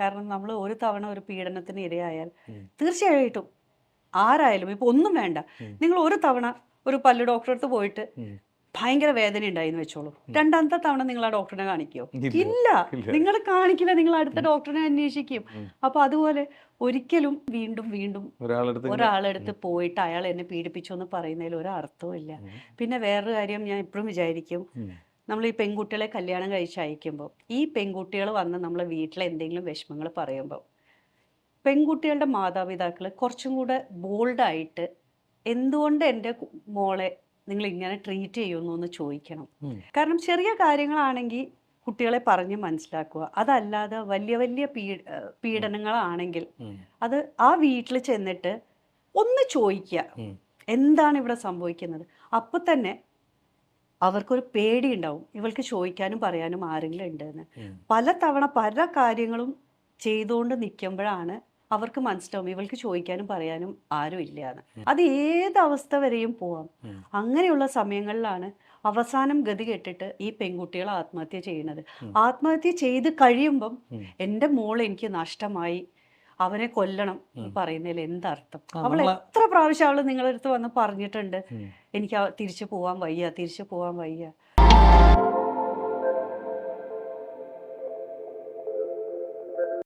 കാരണം നമ്മൾ ഒരു തവണ ഒരു പീഡനത്തിന് ഇരയായാൽ തീർച്ചയായിട്ടും ആരായാലും ഇപ്പൊ ഒന്നും വേണ്ട. നിങ്ങൾ ഒരു തവണ ഒരു പല്ല് ഡോക്ടറെ അടുത്ത് പോയിട്ട് ഭയങ്കര വേദന ഉണ്ടായിന്ന് വെച്ചോളൂ. രണ്ടാമത്തെ തവണ നിങ്ങൾ ആ ഡോക്ടറിനെ കാണിക്കുമോ ഇല്ല. നിങ്ങൾ കാണിക്കില്ല നിങ്ങൾ അടുത്ത ഡോക്ടറിനെ അന്വേഷിക്കും. അപ്പൊ അതുപോലെ ഒരിക്കലും വീണ്ടും വീണ്ടും ഒരാളടുത്ത് പോയിട്ട് അയാൾ എന്നെ പീഡിപ്പിച്ചു എന്ന് പറയുന്നതിൽ ഒരു അർത്ഥവും ഇല്ല. പിന്നെ വേറൊരു കാര്യം ഞാൻ എപ്പോഴും വിചാരിക്കും. നമ്മൾ ഈ പെൺകുട്ടികളെ കല്യാണം കഴിച്ച് അയക്കുമ്പോൾ ഈ പെൺകുട്ടികൾ വന്ന് നമ്മളെ വീട്ടിലെ എന്തെങ്കിലും വിഷമങ്ങൾ പറയുമ്പോൾ പെൺകുട്ടികളുടെ മാതാപിതാക്കൾ കുറച്ചും കൂടെ ബോൾഡായിട്ട് എന്തുകൊണ്ട് എന്റെ മോളെ നിങ്ങൾ ഇങ്ങനെ ട്രീറ്റ് ചെയ്യുന്നു എന്ന് ചോദിക്കണം. കാരണം ചെറിയ കാര്യങ്ങളാണെങ്കിൽ കുട്ടികളെ പറഞ്ഞ് മനസ്സിലാക്കുക. അതല്ലാതെ വലിയ വലിയ പീ പീഡനങ്ങളാണെങ്കിൽ അത് ആ വീട്ടിൽ ചെന്നിട്ട് ഒന്ന് ചോദിക്കുക. എന്താണ് ഇവിടെ സംഭവിക്കുന്നത്? അപ്പോൾ തന്നെ അവർക്കൊരു പേടി ഉണ്ടാവും ഇവൾക്ക് ചോദിക്കാനും പറയാനും ആരെങ്കിലും ഉണ്ടെന്ന്. പല തവണ പല കാര്യങ്ങളും ചെയ്തുകൊണ്ട് നിൽക്കുമ്പോഴാണ് അവർക്ക് മനസ്സിലാവും. ഇവൾക്ക് ചോദിക്കാനും പറയാനും ആരും ഇല്ലയെന്ന്. അത് ഏത് അവസ്ഥ വരെയും പോവാം. അങ്ങനെയുള്ള സമയങ്ങളിലാണ് അവസാനം ഗതി കെട്ടിട്ട് ഈ പെൺകുട്ടികൾ ആത്മഹത്യ ചെയ്യുന്നത്. ആത്മഹത്യ ചെയ്ത് കഴിയുമ്പം. എന്റെ മോൾ എനിക്ക് നഷ്ടമായി. അവനെ കൊല്ലണം എന്ന് പറയുന്നതിൽ എന്തർത്ഥം? അവൾ എത്ര പ്രാവശ്യം അവൾ നിങ്ങളടുത്ത് വന്ന് പറഞ്ഞിട്ടുണ്ട് എനിക്ക് തിരിച്ചു പോവാൻ വയ്യ തിരിച്ചു പോവാൻ വയ്യ.